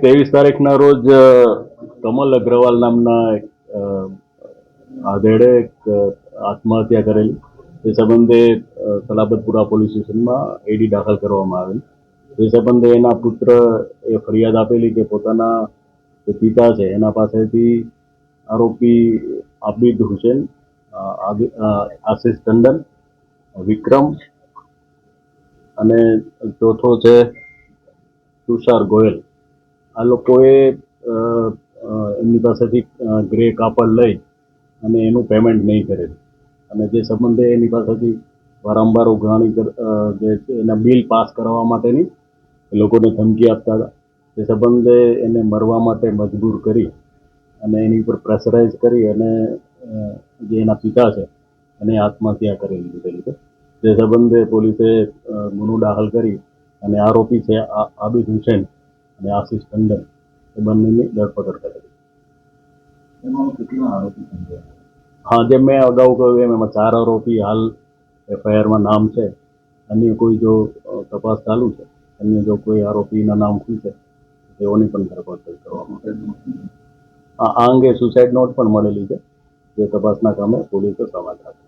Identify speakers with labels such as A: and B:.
A: ત્રેવીસ તારીખના રોજ કમલ અગ્રવાલ નામના એક, આધેડે એક આત્મહત્યા કરેલી. તે સંબંધે સલાબતપુરા પોલીસ સ્ટેશનમાં એડી દાખલ કરવામાં આવેલ. તે સંબંધે એના પુત્ર એ ફરિયાદ આપેલી કે પોતાના જે પિતા છે એના પાસેથી આરોપી આબિદ હુસેન આશિષ ટંડન વિક્રમ અને ચોથો છે તુષાર ગોયલ. આ લોકોએ એમની પાસેથી ગ્રે કાપડ લઈ અને એનું પેમેન્ટ નહીં કરેલું અને જે સંબંધે એની પાસેથી વારંવાર ઉઘરાણી જે એના બિલ પાસ કરાવવા માટેની એ લોકોને ધમકી આપતા હતા. તે સંબંધે એને મરવા માટે મજબૂર કરી અને એની ઉપર પ્રેશરાઇઝ કરી અને જે એના પિતા છે, એને આત્મહત્યા કરી લીધેલી છે. તે સંબંધે પોલીસે ગુનો દાખલ કરી અને આરોપી છે આબિદ હુસેન અને આશિષ ટંડન એ બંનેની ધરપકડ કરેલી
B: સંડોવાયેલા?
A: હા જે મેં અગાઉ કહ્યું એમ એમાં ચાર આરોપી હાલ એફઆઈઆરમાં નામ છે. અન્ય કોઈ જો તપાસ ચાલુ છે અન્ય જો કોઈ આરોપીના નામ ખુલશે તેઓની પણ ધરપકડ કરવામાં. આ અંગે સુસાઇડ નોટ પણ મળેલી છે. જે તપાસના કામે પોલીસે સમાજ રાખે